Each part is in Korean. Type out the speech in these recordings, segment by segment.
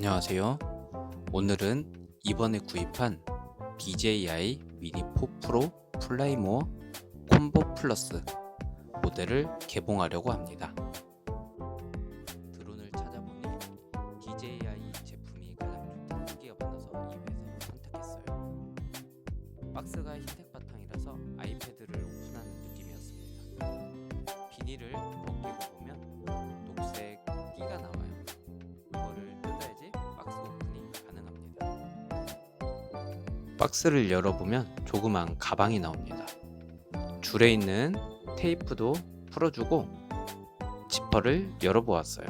안녕하세요. 오늘은 이번에 구입한 DJI 미니 4 프로 플라이모어 콤보 플러스 모델을 개봉하려고 합니다. 드론을 찾아보니 DJI 제품이 가장 좋다는 후기가 많아서 이 회사를 선택했어요. 박스가 흰색 바탕이라서 아이패드를 오픈하는 느낌이었습니다. 비닐을 박스를 열어보면 조그만 가방이 나옵니다. 줄에 있는 테이프도 풀어주고 지퍼를 열어보았어요.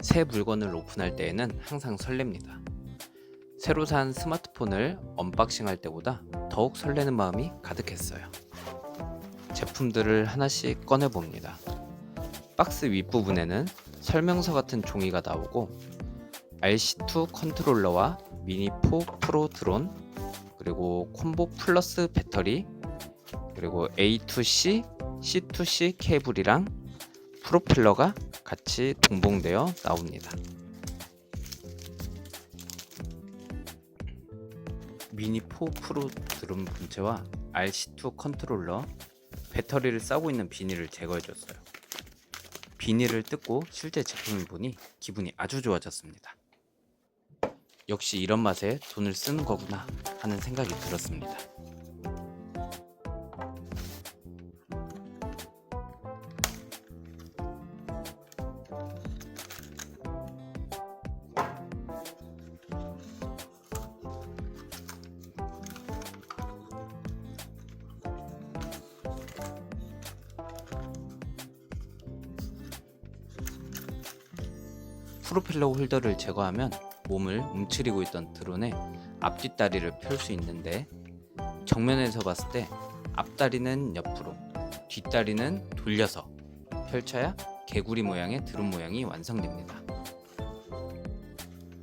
새 물건을 오픈할 때에는 항상 설렙니다. 새로 산 스마트폰을 언박싱 할 때보다 더욱 설레는 마음이 가득했어요. 제품들을 하나씩 꺼내봅니다. 박스 윗부분에는 설명서 같은 종이가 나오고 RC2 컨트롤러와 미니 4 프로 드론 그리고 콤보 플러스 배터리 그리고 A2C, C2C 케이블이랑 프로펠러가 같이 동봉되어 나옵니다. 미니 4 프로 드론 본체와 RC2 컨트롤러 배터리를 싸고 있는 비닐을 제거해줬어요. 비닐을 뜯고 실제 제품을 보니 기분이 아주 좋아졌습니다. 역시 이런 맛에 돈을 쓰는 거구나 하는 생각이 들었습니다. 프로펠러 홀더를 제거하면 몸을 움츠리고 있던 드론의 앞뒷다리를 펼 수 있는데 정면에서 봤을 때 앞다리는 옆으로 뒷다리는 돌려서 펼쳐야 개구리 모양의 드론 모양이 완성됩니다.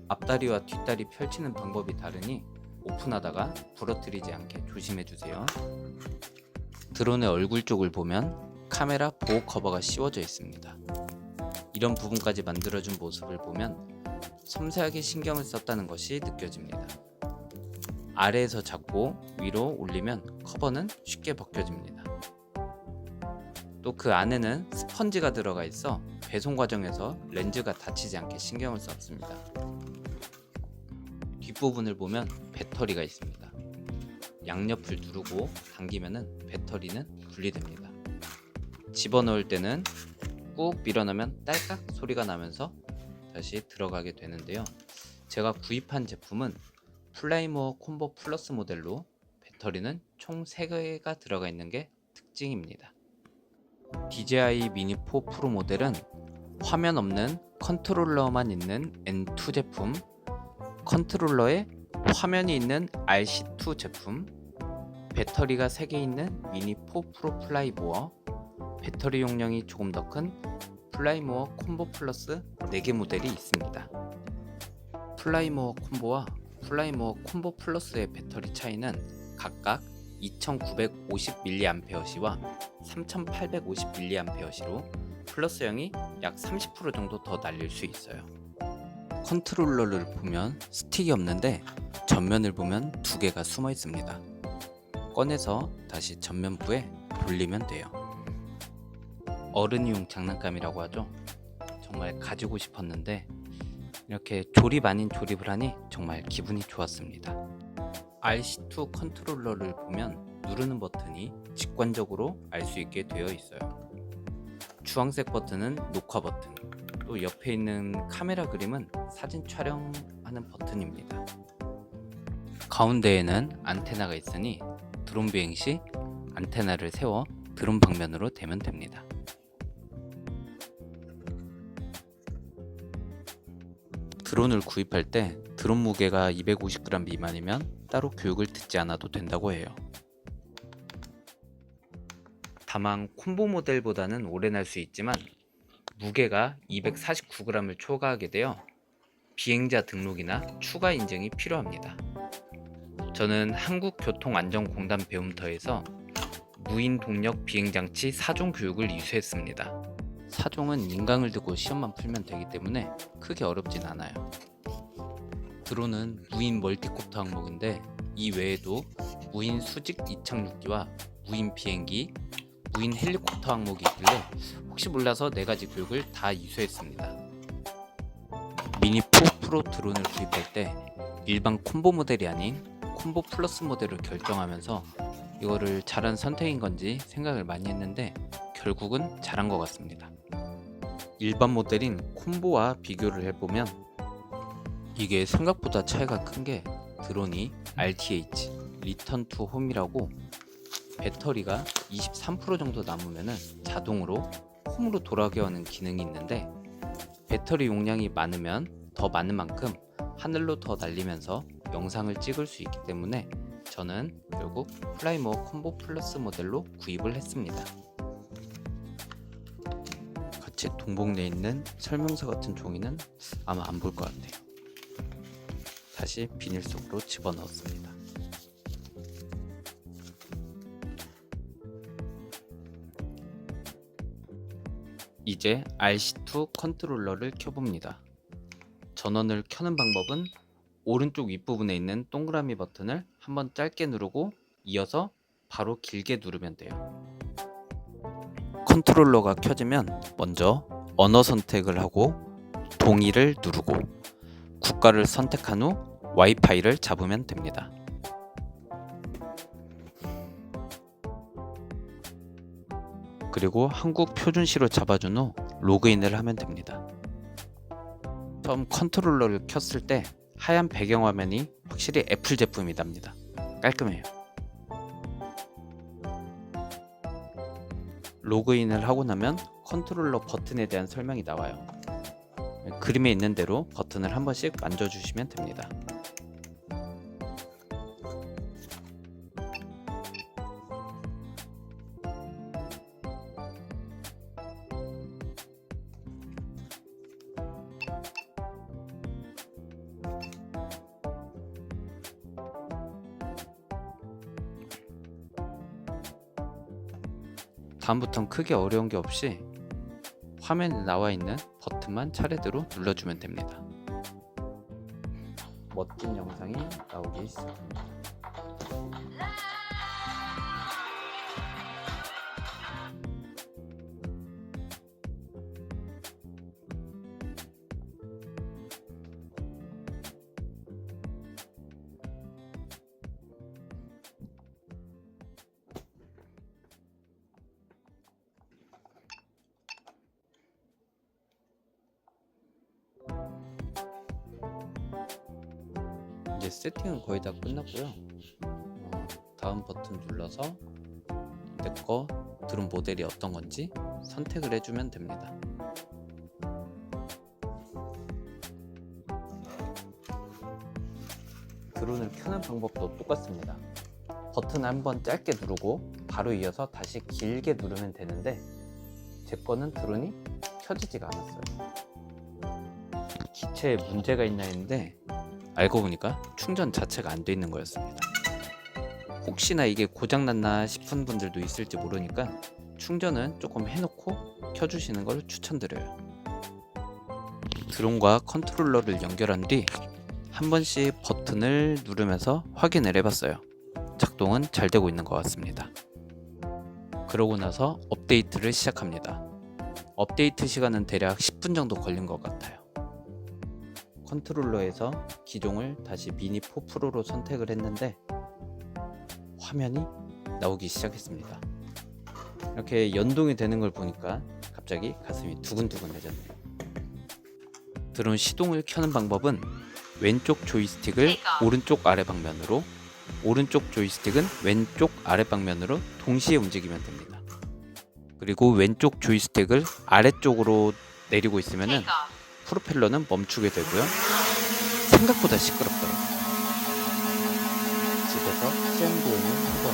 앞다리와 뒷다리 펼치는 방법이 다르니 오픈하다가 부러뜨리지 않게 조심해 주세요. 드론의 얼굴 쪽을 보면 카메라 보호 커버가 씌워져 있습니다. 이런 부분까지 만들어준 모습을 보면 섬세하게 신경을 썼다는 것이 느껴집니다. 아래에서 잡고 위로 올리면 커버는 쉽게 벗겨집니다. 또 그 안에는 스펀지가 들어가 있어 배송 과정에서 렌즈가 다치지 않게 신경을 썼습니다. 뒷부분을 보면 배터리가 있습니다. 양옆을 누르고 당기면 배터리는 분리됩니다. 집어넣을 때는 꾹 밀어넣으면 딸깍 소리가 나면서 다시 들어가게 되는데요. 제가 구입한 제품은 플라이모어 콤보 플러스 모델로 배터리는 총 3개가 들어가 있는 게 특징입니다. DJI 미니 4 프로 모델은 화면 없는 컨트롤러만 있는 N2 제품, 컨트롤러에 화면이 있는 RC2 제품, 배터리가 3개 있는 미니 4 프로 플라이보어, 배터리 용량이 조금 더 큰 플라이모어 콤보 플러스 4개 모델이 있습니다. 플라이모어 콤보와 플라이모어 콤보 플러스의 배터리 차이는 각각 2950mAh와 3850mAh로 플러스형이 약 30% 정도 더 날릴 수 있어요. 컨트롤러를 보면 스틱이 없는데 전면을 보면 두 개가 숨어 있습니다. 꺼내서 다시 전면부에 돌리면 돼요. 어른이용 장난감이라고 하죠. 정말 가지고 싶었는데 이렇게 조립 아닌 조립을 하니 정말 기분이 좋았습니다. RC2 컨트롤러를 보면 누르는 버튼이 직관적으로 알 수 있게 되어 있어요. 주황색 버튼은 녹화 버튼, 또 옆에 있는 카메라 그림은 사진 촬영하는 버튼입니다. 가운데에는 안테나가 있으니 드론 비행 시 안테나를 세워 드론 방면으로 대면 됩니다. 드론을 구입할 때 드론 무게가 250g 미만이면 따로 교육을 듣지 않아도 된다고 해요. 다만 콤보 모델보다는 오래 날 수 있지만 무게가 249g을 초과하게 되어 비행자 등록이나 추가 인증이 필요합니다. 저는 한국교통안전공단 배움터에서 무인 동력 비행장치 4종 교육을 이수했습니다. 사종은 인강을 두고 시험만 풀면 되기 때문에 크게 어렵진 않아요. 드론은 무인 멀티콥터 항목인데 이 외에도 무인 수직 이착륙기와 무인 비행기, 무인 헬리콥터 항목이 있길래 혹시 몰라서 네 가지 교육을 다 이수했습니다. 미니 4 프로 드론을 구입할 때 일반 콤보 모델이 아닌 콤보 플러스 모델을 결정하면서 이거를 잘한 선택인 건지 생각을 많이 했는데 결국은 잘한 것 같습니다. 일반 모델인 콤보와 비교를 해보면 이게 생각보다 차이가 큰 게 드론이 RTH 리턴 투 홈이라고 배터리가 23% 정도 남으면 자동으로 홈으로 돌아오게 하는 기능이 있는데 배터리 용량이 많으면 더 많은 만큼 하늘로 더 날리면서 영상을 찍을 수 있기 때문에 저는 결국 플라이머 콤보 플러스 모델로 구입을 했습니다. 같이 동봉돼 있는 설명서 같은 종이는 아마 안 볼 것 같아요. 다시 비닐 속으로 집어넣었습니다. 이제 RC2 컨트롤러를 켜봅니다. 전원을 켜는 방법은 오른쪽 윗부분에 있는 동그라미 버튼을 한번 짧게 누르고 이어서 바로 길게 누르면 돼요. 컨트롤러가 켜지면 먼저 언어 선택을 하고 동의를 누르고 국가를 선택한 후 와이파이를 잡으면 됩니다. 그리고 한국 표준시로 잡아준 후 로그인을 하면 됩니다. 처음 컨트롤러를 켰을 때 하얀 배경화면이 확실히 애플 제품이 답니다. 깔끔해요. 로그인을 하고 나면 컨트롤러 버튼에 대한 설명이 나와요. 그림에 있는 대로 버튼을 한 번씩 만져주시면 됩니다. 다음부턴 크게 어려운 게 없이 화면에 나와 있는 버튼만 차례대로 눌러주면 됩니다. 멋진 영상이 나오기 시작합니다. 이제 세팅은 거의 다 끝났고요. 어, 다음 버튼 눌러서 내거 드론 모델이 어떤 건지 선택을 해주면 됩니다. 드론을 켜는 방법도 똑같습니다. 버튼 한 번 짧게 누르고 바로 이어서 다시 길게 누르면 되는데 제 거는 드론이 켜지지가 않았어요. 기체에 문제가 있나 했는데 알고 보니까 충전 자체가 안 돼 있는 거였습니다. 혹시나 이게 고장 났나 싶은 분들도 있을지 모르니까 충전은 조금 해놓고 켜주시는 걸 추천드려요. 드론과 컨트롤러를 연결한 뒤 한 번씩 버튼을 누르면서 확인을 해봤어요. 작동은 잘 되고 있는 것 같습니다. 그러고 나서 업데이트를 시작합니다. 업데이트 시간은 대략 10분 정도 걸린 것 같아요. 컨트롤러에서 기종을 다시 미니 4 프로로 선택을 했는데 화면이 나오기 시작했습니다. 이렇게 연동이 되는 걸 보니까 갑자기 가슴이 두근두근해졌네요. 드론 시동을 켜는 방법은 왼쪽 조이스틱을 오른쪽 아래 방면으로 오른쪽 조이스틱은 왼쪽 아래 방면으로 동시에 움직이면 됩니다. 그리고 왼쪽 조이스틱을 아래쪽으로 내리고 있으면은 프로펠러는 멈추게 되고요. 생각보다 시끄럽더라고요. 집에서 시험 비행을 한번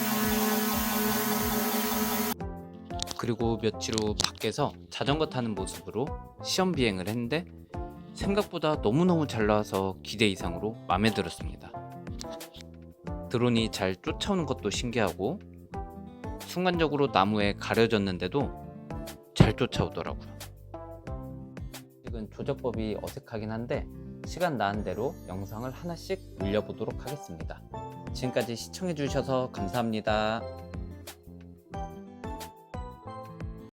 그리고 며칠 후 밖에서 자전거 타는 모습으로 시험 비행을 했는데 생각보다 너무너무 잘 나와서 기대 이상으로 마음에 들었습니다. 드론이 잘 쫓아오는 것도 신기하고 순간적으로 나무에 가려졌는데도 잘 쫓아오더라고요. 지금 조작법이 어색하긴 한데 시간 나는 대로 영상을 하나씩 올려보도록 하겠습니다. 지금까지 시청해주셔서 감사합니다.